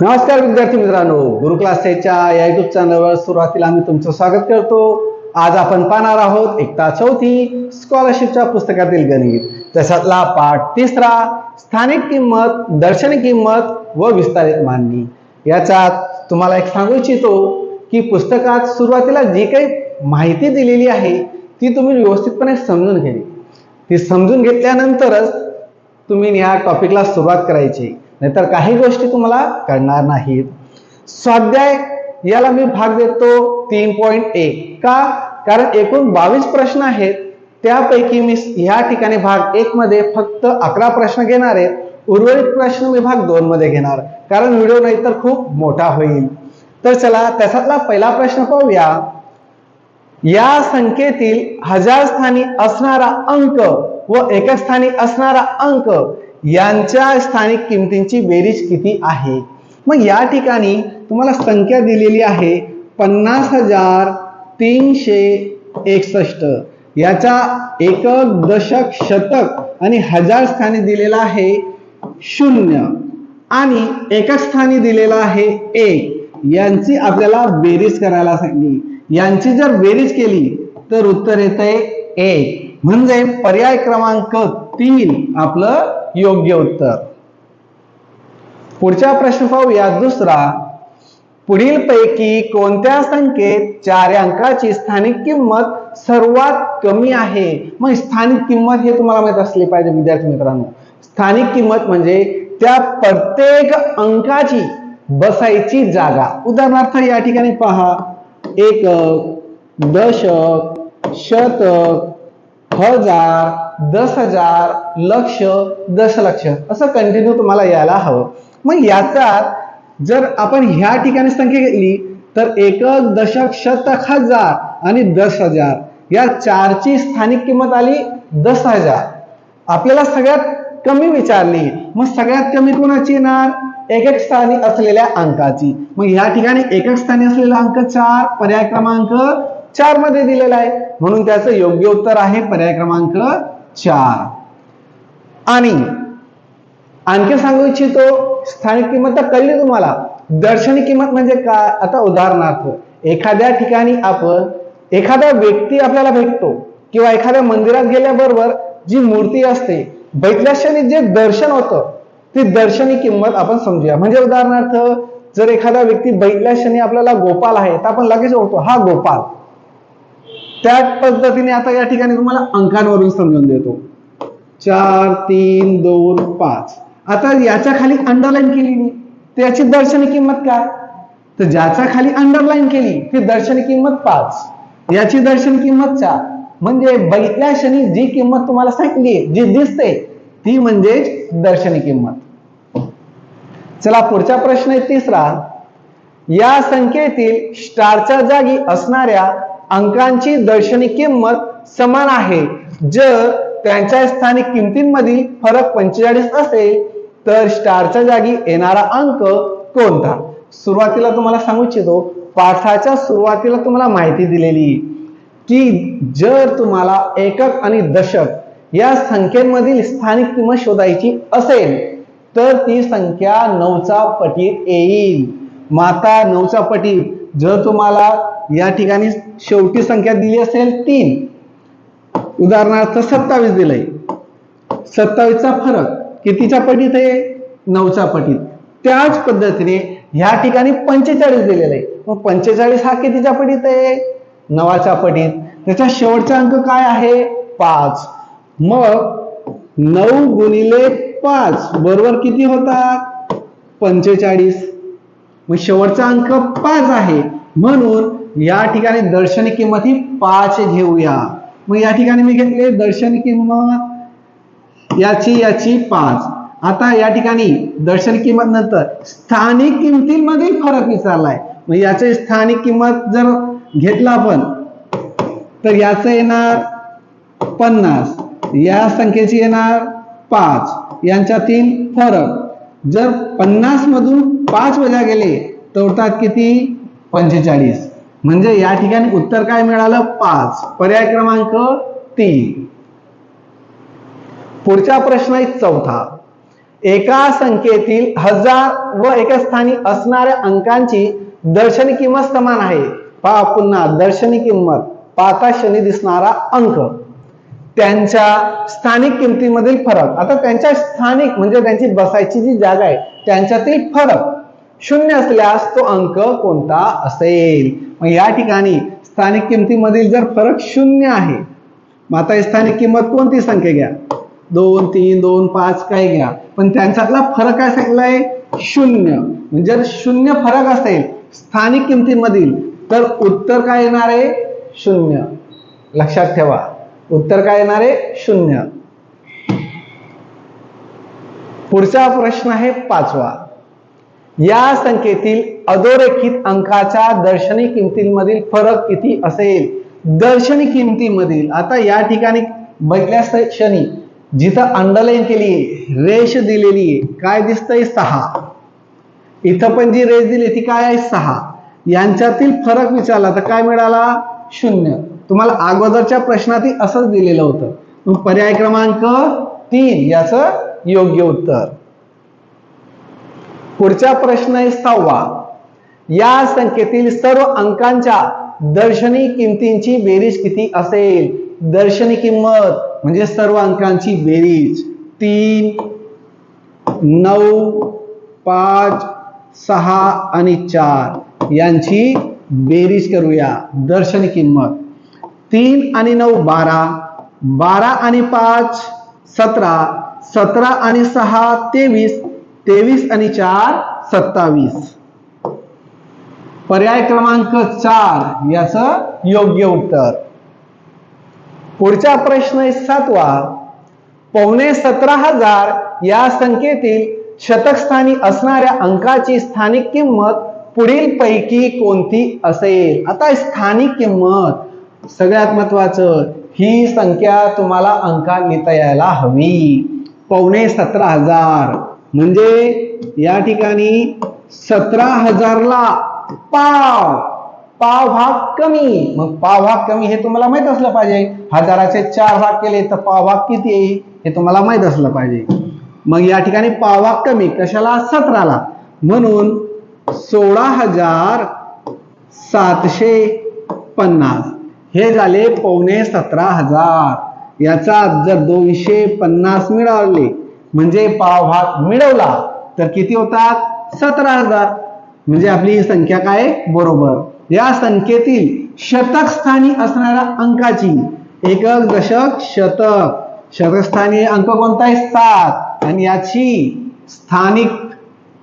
नमस्कार विद्यार्थी मित्रांनो. गुरु क्लासेच्या या युट्यूब चॅनलवर सुरुवातीला आम्ही तुमचं स्वागत करतो. आज आपण पाहणार आहोत एकता चौथी स्कॉलरशिपच्या पुस्तकातील गणित. तसातला पाठ तिसरा स्थानिक किंमत दर्शनी किंमत व विस्तारित मांडणी. याच्यात तुम्हाला एक सांगू इच्छितो की पुस्तकात सुरुवातीला जी काही माहिती दिलेली आहे ती तुम्ही व्यवस्थितपणे समजून घ्यावी. ती समजून घेतल्यानंतरच तुम्ही या टॉपिकला सुरुवात करायची. नाहीतर काही गोष्टी तुम्हाला कळणार नाहीत. स्वाध्याय याला मी भाग देतो तीन पॉईंट एक. का? कारण एकूण बावीस प्रश्न आहेत. त्यापैकी मी ह्या ठिकाणी भाग एक मध्ये फक्त अकरा प्रश्न घेणार आहे. उर्वरित प्रश्न मी भाग दोन मध्ये घेणार. कारण व्हिडिओ नाही तर खूप मोठा होईल. तर चला त्याच्यातला पहिला प्रश्न पाहूया. या संख्येतील हजार स्थानी असणारा अंक व एकच स्थानी असणारा अंक यांच्या स्थानिक किमतींची बेरीज किती आहे? मग या ठिकाणी तुम्हाला संख्या दिलेली आहे पन्नास हजार तीनशे एकसष्ट. याचा एकक दशक शतक आणि हजार स्थानी दिलेला आहे शून्य. आणि एकाच स्थानी दिलेला आहे एक. यांची आपल्याला बेरीज करायला सांगली. यांची जर बेरीज केली तर उत्तर येते एक. म्हणजे पर्याय क्रमांक तीन आपलं योग्य उत्तर. पुढचा प्रश्न पाहूया दुसरा पुढील पैकी कोणत्या संख्येत चार अंकाची स्थानिक किंमत सर्वात कमी आहे? मग स्थानिक किंमत हे तुम्हाला माहीत असली पाहिजे विद्यार्थी मित्रांनो. स्थानिक किंमत म्हणजे त्या प्रत्येक अंकाची बसायची जागा. उदाहरणार्थ या ठिकाणी पहा. एक दशक शतक हजार दस हजार लक्ष दशलक्ष असं कंटिन्यू तुम्हाला यायला हवं. मग याचा जर आपण ह्या ठिकाणी संख्या घेतली तर एकक दशक शतक हजार आणि दस हजार. या चारची स्थानिक किंमत आली दस हजार. आपल्याला सगळ्यात कमी विचारली. मग सगळ्यात कमी कोणाची येणार? एकक स्थानी असलेल्या अंकाची. मग या ठिकाणी एकक स्थानी असलेला अंक चार पर्याय क्रमांक चारमध्ये दिलेला आहे. म्हणून त्याचं योग्य उत्तर आहे पर्याय क्रमांक चार. आणि आणखी सांगू इच्छितो स्थानिक किंमत तर कळली तुम्हाला. दर्शनी किंमत म्हणजे काय? आता उदाहरणार्थ एखाद्या ठिकाणी आपण एखादा व्यक्ती आपल्याला भेटतो किंवा एखाद्या मंदिरात गेल्याबरोबर जी मूर्ती असते भेटल्याक्षणी जे दर्शन होतं ती दर्शनी किंमत आपण समजूया. म्हणजे उदाहरणार्थ जर एखादा व्यक्ती बैठल्या क्षणी आपल्याला गोपाल आहे तर आपण लगेच ओळखतो हा गोपाल. त्याच पद्धतीने आता या ठिकाणी तुम्हाला अंकांवरून समजून देतो. चार तीन दोन पाच. आता याच्या खाली अंडरलाईन केली मी. त्याची दर्शनी किंमत काय? तर ज्याच्या खाली अंडरलाईन केली ती दर्शनी किंमत पाच. याची दर्शन किंमत चार. म्हणजे बघितल्या क्षणी जी किंमत तुम्हाला सांगितली जी दिसते ती म्हणजेच दर्शनी किंमत. चला पुढचा प्रश्न आहे तिसरा. या संख्येतील स्टारच्या जागी असणाऱ्या अंकांची दर्शनी किंमत समान आहे. जर त्यांच्या स्थानिक किमतींमधील फरक पंचेचाळीस असेल तर स्टारच्या जागी येणारा अंक कोणता? सुरुवातीला तुम्हाला सांगू इच्छितो पाठाच्या सुरुवातीला तुम्हाला माहिती दिलेली की जर तुम्हाला एकक आणि दशक या संख्येमधील स्थानिक किंमत शोधायची असेल तर ती संख्या नऊचा पटीत येईल. माता नऊचा पटीत जर तुम्हाला या ठिकाणी शेवटी संख्या दिली असेल तीन. उदाहरणार्थ सत्तावीस दिलंय. सत्तावीसचा फरक कितीच्या पटीत आहे? नऊच्या पटीत. त्याच पद्धतीने ह्या ठिकाणी पंचेचाळीस दिलेलं आहे. मग पंचेचाळीस हा कितीच्या पटीत आहे? नवाच्या पटीत. त्याचा शेवटचा अंक काय आहे? पाच. मग नऊ गुणिले पाच. बरोबर किती होतात पंचेचाळीस. मग शेवटचा अंक पाच आहे. म्हणून या ठिकाणी दर्शनी किंमत ही पाच घेऊया. मग या ठिकाणी मी घेतले दर्शनी किंमत याची याची पाच. आता या ठिकाणी दर्शन किंमत नंतर स्थानिक किमतीमध्ये फरक विचारलाय. मग याची स्थानिक किंमत जर घेतला आपण तर याचं येणार पन्नास. या संख्येची येणार पाच. यांच्यातील फरक जर पन्नास मधून पाच वजा गेले तर उरतात किती? पंचेचाळीस. म्हणजे या ठिकाणी उत्तर काय मिळालं? पाच. पर्याय क्रमांक तीन. पुढचा प्रश्न आहे चौथा. एका संख्येतील हजार व एका स्थानी असणाऱ्या अंकांची दर्शनी किंमत समान आहे. पहा पुन्हा दर्शनी किंमत. पाहता क्षणी दिसणारा अंक. त्यांच्या स्थानिक किमतीमधील फरक. आता त्यांच्या स्थानिक म्हणजे त्यांची बसायची जी जागा आहे त्यांच्यातील फरक. शून्य असल्यास तो अंक कोणता असेल? मग या ठिकाणी स्थानिक किमतीमधील जर फरक शून्य आहे मग आता स्थानिक किंमत कोणती संख्या घ्या? दोन तीन दोन पाच काही घ्या. पण त्यांच्यातला फरक काय सांगितलाय शून्य. म्हणजे जर शून्य फरक असेल स्थानिक किमतीमधील तर उत्तर काय येणार आहे? शून्य. लक्षात ठेवा. उत्तर काय येणार आहे? शून्य. पुढचा प्रश्न आहे पाचवा. या संख्येतील अधोरेखित अंकाच्या दर्शनी किमतीमधील फरक किती असेल? दर्शनी किमतीमधील. आता या ठिकाणी बघल्या क्षणी जिथं अंडरलाईन केली रेष दिलेली आहे काय दिसतंय? सहा. इथं पण जी रेष दिली ती काय आहे? सहा. यांच्यातील फरक विचारला तर काय मिळाला? शून्य. तुम्हाला अगोदरच्या प्रश्नातही असंच दिलेलं होतं. मग पर्याय क्रमांक तीन याचं योग्य उत्तर. पुढचा प्रश्न आहे सहावा. या संख्येतील सर्व अंकांच्या दर्शनी किमतींची बेरीज किती असेल? दर्शनी किंमत म्हणजे सर्व अंकांची बेरीज. तीन नऊ पाच सहा आणि चार. यांची बेरीज करूया. दर्शनी किंमत. तीन आणि नऊ बारा. बारा आणि पाच सतरा. सतरा आणि सहा तेवीस. तेवीस आणि चार सत्तावीस. पर्याय क्रमांक चार याचं योग्य उत्तर. पुढचा प्रश्न आहे सातवा. पावणे सतरा हजार या संख्येतील शतकस्थानी असणाऱ्या अंकाची स्थानिक किंमत पुढील पैकी कोणती असेल? आता स्थानिक किंमत सगळ्यात महत्वाचं ही संख्या तुम्हाला अंकात लिहिता यायला हवी. पावणे सतरा हजार. म्हणजे या ठिकाणी सतरा हजारला पाव. पाव भाग कमी. मग पाव भाग कमी हे तुम्हाला माहीत असलं पाहिजे. हजाराचे चार भाग केले तर पाव भाग किती आहे? हे तुम्हाला माहीत असलं पाहिजे. मग या ठिकाणी पाव भाग कमी कशाला? सतराला. म्हणून सोळा हजार सातशे पन्नास. हे झाले पावणे सतरा हजार. याचा जर दोनशे पन्नास मिळवले म्हणजे पाव भाग मिळवला तर किती होतात? सतरा हजार. म्हणजे आपली ही संख्या काय? बरोबर. या संख्येतील शतक स्थानी असणाऱ्या अंकाची एकक दशक शतक. शतकस्थानी अंक कोणता आहे? सात. आणि याची स्थानिक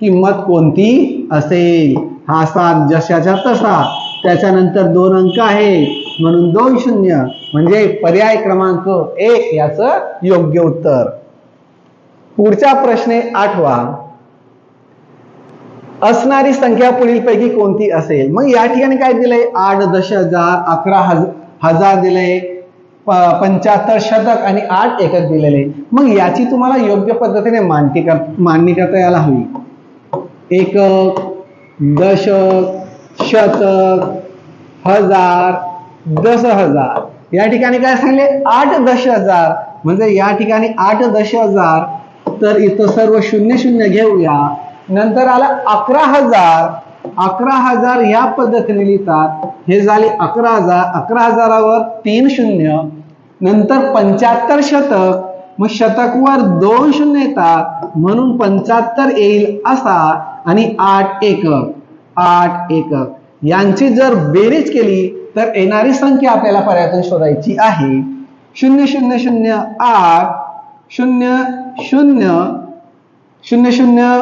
किंमत कोणती असेल? हा सात जशाच्या तसा. त्याच्यानंतर दोन अंक आहे म्हणून दोन शून्य म्हणजे पर्याय क्रमांक एक याचं योग्य उत्तर. पुढचा प्रश्न आठवा. असणारी संख्या पुढीलपैकी कोणती असेल? मग या ठिकाणी काय दिलंय? आठ दश हजार अकरा हज हजार दिलंय पंच्याहत्तर शतक आणि आठ एकक दिलेले. मग याची तुम्हाला योग्य पद्धतीने मांडणी कर मांडणी करता यायला हवी. एकक दशक शतक हजार दस हजार या ठिकाणी काय सांगले? आठ दश हजार म्हणजे या ठिकाणी आठ दश हजार तर इथं सर्व शून्य शून्य घेऊया. नंतर आला अकरा हजार. अकरा हजार या पद्धतीने लिहितात. हे झाले अकरा हजार. अकरा हजारावर तीन शून्य. नंतर पंच्याहत्तर शतक. मग शतकवर दोन शून्य येतात. म्हणून पंच्याहत्तर येईल असा आणि आठ एकक आठ एकक यांची जर बेरीज केली तर येणारी संख्या आपल्याला पर्यायातून शोधायची आहे. शून्य शून्य शून्य आठ शून्य शून्य शून्य शून्य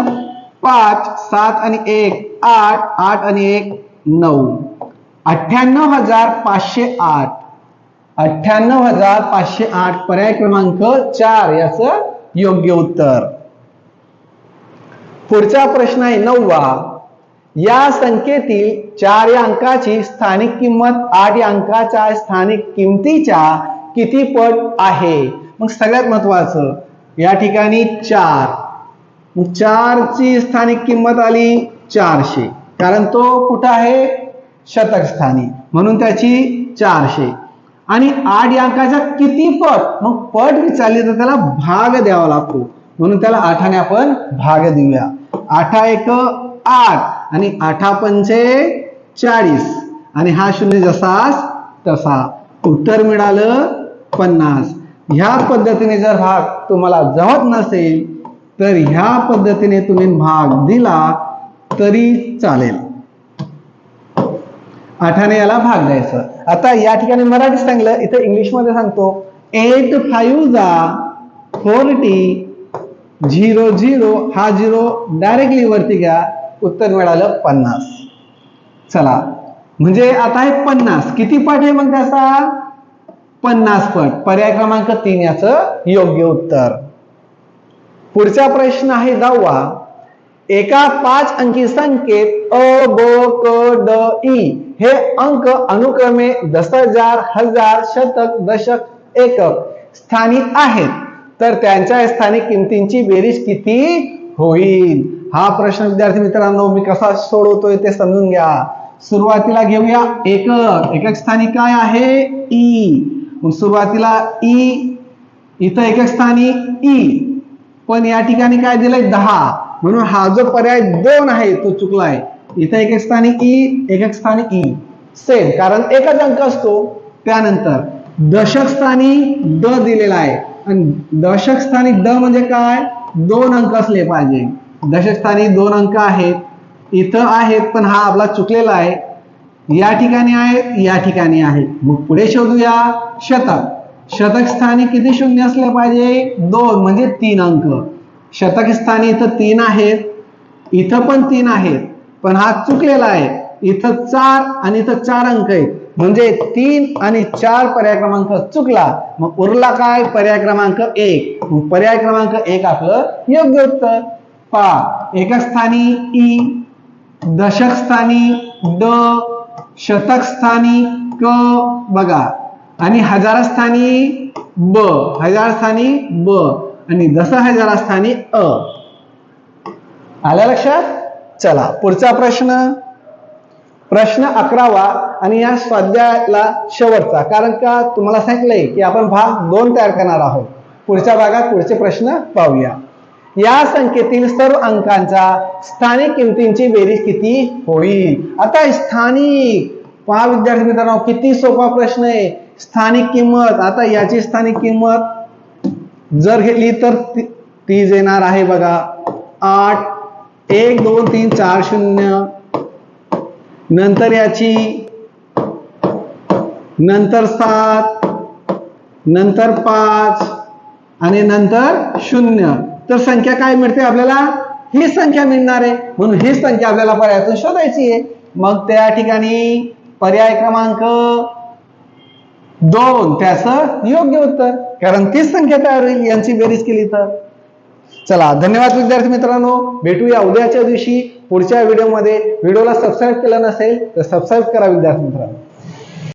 पाच सात आणि एक आठ आठ आणि एक नऊ. अठ्ठ्याण्णव हजार पाचशे आठ. अठ्ठ्याण्णव हजार पाचशे आठ पर्याय क्रमांक चार याचं योग्य उत्तर. पुढचा प्रश्न आहे नववा. या संख्येतील चार या अंकाची स्थानिक किंमत आठ या अंकाच्या स्थानिक किमतीच्या किती पट आहे? मग सगळ्यात महत्वाचं या ठिकाणी चार. मग चारची स्थानिक किंमत आली चारशे. कारण तो कुठं आहे? शतक स्थानी म्हणून त्याची चारशे. आणि आठ या अंकाच्या किती पट? मग पट विचारली तर त्याला भाग द्यावा लागतो. म्हणून त्याला आठाने आपण भाग देऊया. आठा एक आठ. आणि आठा पंचे चाळीस. आणि हा शून्य जसाच तसा. उत्तर मिळालं पन्नास. ह्या पद्धतीने जर भाग तुम्हाला जमत नसेल तर ह्या पद्धतीने तुम्ही भाग दिला तरी चालेल. आठाने याला भाग द्यायचं. आता या ठिकाणी मराठी सांगलं इथं इंग्लिशमध्ये सांगतो एट फाईव्ह जा फोर्टी झिरो झिरो हा झिरो डायरेक्टली वरती घ्या उत्तर मिळालं पन्नास. चला. म्हणजे आता आहे पन्नास. किती पट आहे मग त्याचा? पन्नास पट. पर्याय क्रमांक तीन याचं योग्य उत्तर. पुढचा प्रश्न आहे दहावा. एका पाच अंकी संख्येत अ ब क ड ई हे अंक अनुक्रमे दस हजार हजार शतक दशक एकक स्थानिक आहेत. तर त्यांच्या स्थानिक किमतींची बेरीज किती? होईल. हा प्रश्न विद्यार्थी मित्रांनो मी कसा सोडवतोय ते समजून घ्या. सुरुवातीला घेऊया एकक. एकक स्थानी काय आहे? ई मग सुरुवातीला ई इथं एकक स्थानी ई पण या ठिकाणी काय दिलंय? दहा. म्हणून हा जो पर्याय दोन आहे तो चुकलाय. इथं एकक स्थानी ई एकक स्थानी ई सेम कारण एकच अंक असतो. त्यानंतर दशक स्थानी द दिलेला आहे. आणि दशक स्थानी द म्हणजे काय? दोन अंक असले पाहिजे. दशस्थानी दोन अंक आहेत. इथं आहेत पण हा आपला चुकलेला आहे. या ठिकाणी आहेत या ठिकाणी आहे मग पुढे शोधूया. शतक. शतक स्थानी किती शून्य असले पाहिजे? दोन म्हणजे तीन अंक. शतक स्थानी इथं तीन आहेत. इथं पण तीन आहेत. पण हा चुकलेला आहे. इथं चार आणि इथं चार अंक आहेत. म्हणजे तीन आणि चार पर्याय क्रमांक चुकला मग उरला काय? पर्याय क्रमांक एक. पर्याय क्रमांक एक आपलं योग्य उत्तर. पा एकक स्थानी ई दशक स्थानी ड शतक स्थानी क बघा. आणि हजार स्थानी ब हजार स्थानी ब आणि दस हजार स्थानी अ. आल्या लक्षात? चला पुढचा प्रश्न. प्रश्न अकरावा आणि या स्वाध्यायाला शेवटचा. कारण का? तुम्हाला सांगितलंय की आपण भाग दोन तयार करणार आहोत. पुढच्या भागात पुढचे प्रश्न पाहूया. या संख्येतील सर्व अंकांचा स्थानिक किमतींची बेरीज किती होईल? आता स्थानिक. पहा विद्यार्थी मित्रांनो किती सोपा प्रश्न आहे. स्थानिक किंमत. आता याची स्थानिक किंमत जर घेतली तर ती- येणार आहे बघा. आठ एक दोन तीन चार शून्य. नंतर याची नंतर सात नंतर पाच आणि नंतर शून्य. तर संख्या काय मिळते आपल्याला? ही संख्या मिळणार आहे. म्हणून ही संख्या आपल्याला पर्यायातून शोधायची आहे. मग त्या ठिकाणी पर्याय क्रमांक दोन त्याचं योग्य उत्तर. कारण तीच संख्या तयार होईल. यांची बेरीज केली तर. चला धन्यवाद विद्यार्थी मित्रांनो. भेटूया उद्याच्या दिवशी पुढच्या व्हिडिओमध्ये. व्हिडिओला सबस्क्राईब केला नसेल तर सबस्क्राईब करा विद्यार्थी मित्रांनो.